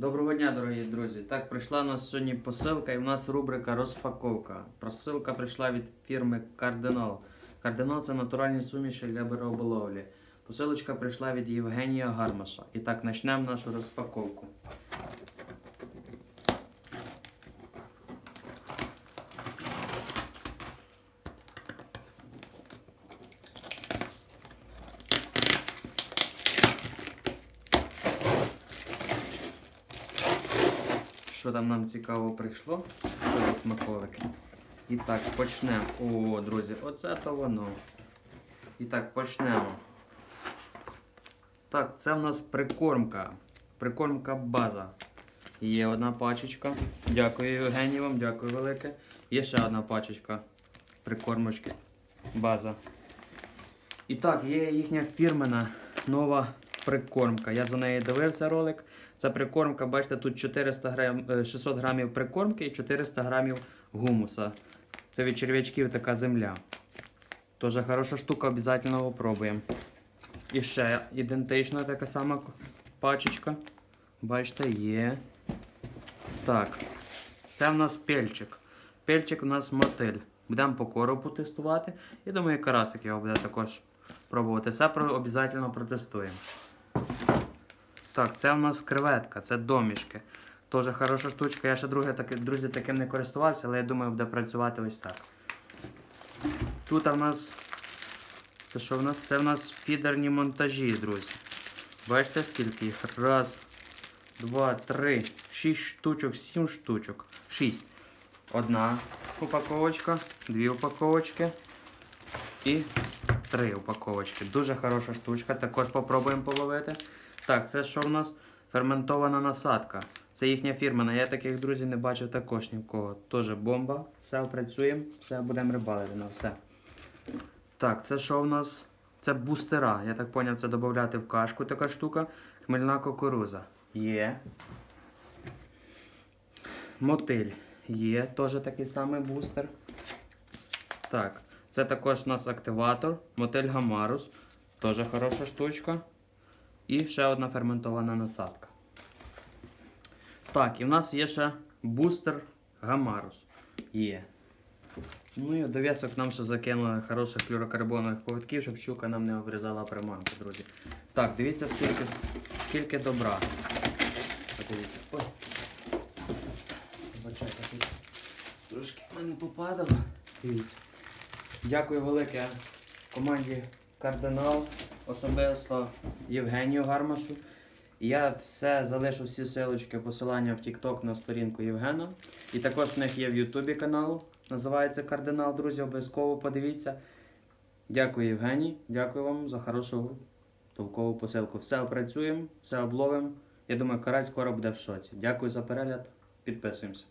Доброго дня, дорогі друзі. Так, прийшла у нас сьогодні посилка і в нас рубрика розпаковка. Посилка прийшла від фірми Кардинал. Кардинал це натуральні суміші для риболовлі. Посилочка прийшла від Євгенія Гармаша. І так, почнемо нашу розпаковку. Що там нам цікаво прийшло? Що за смаколики? І так, почнемо. О, друзі, оце то воно. І так, почнемо. Так, це в нас прикормка. Прикормка база. Є одна пачечка. Дякую, Євгеній вам, дякую велике. Є ще одна пачечка прикормочки. База. І так, є їхня фірмена нова прикормка. Я за нею дивився ролик. Це прикормка, бачите, тут 400 грам, е, 600 грамів прикормки і 400 грамів гумуса. Це від черв'ячків така земля. Тоже хороша штука, обов'язково попробуємо. І ще ідентична така сама пачечка. Бачите, є. Так. Це в нас пельчик. Пельчик у нас мотиль. Будемо по коробу тестувати. І думаю, карасик його буде також пробувати. Все обов'язково протестуємо. Так, це у нас креветка, це домішки. Теж хороша штучка. Я ще друге, таки, друзі, таким не користувався, але я думаю, буде працювати ось так. Тут у нас. Це що в нас? Це в нас фідерні монтажі, друзі. Бачите, скільки їх? Раз, два, три, шість штучок, сім штучок. Шість. Одна упаковочка, дві упаковочки і три упаковочки. Дуже хороша штучка. Також попробуємо половити. Так, це що в нас? Ферментована насадка. Це їхня фірмена. Я таких друзів не бачив також ні в кого. Тоже бомба. Все опрацюємо, все будемо рибалити на все. Так, це що в нас? Це бустера. Я так зрозумів, це додати в кашку така штука. Хмельна кукуруза. Є. Мотиль. Є. Теж такий самий бустер. Так. Це також у нас активатор. Мотель Гамарус. Теж хороша штучка. І ще одна ферментована насадка. Так, і в нас є ще бустер Гамарус. Є. Ну і дов'язок нам ще закинули хороших флюрокарбонових повідків, щоб щука нам не обрізала приманку, друзі. Так, дивіться, скільки, скільки добра. Подивіться. Ой. Вибачайте, тут трошки в мене попадало. Дивіться. Дякую велике команді Кардинал, особисто Євгенію Гармашу. Я все залишу всі силочки, посилання в TikTok на сторінку Євгена. І також в них є в Ютубі канал, називається Кардинал, друзі. Обов'язково подивіться. Дякую, Євгеній. Дякую вам за хорошу толкову посилку. Все опрацюємо, все обловимо. Я думаю, карась скоро буде в шоці. Дякую за перегляд. Підписуємося.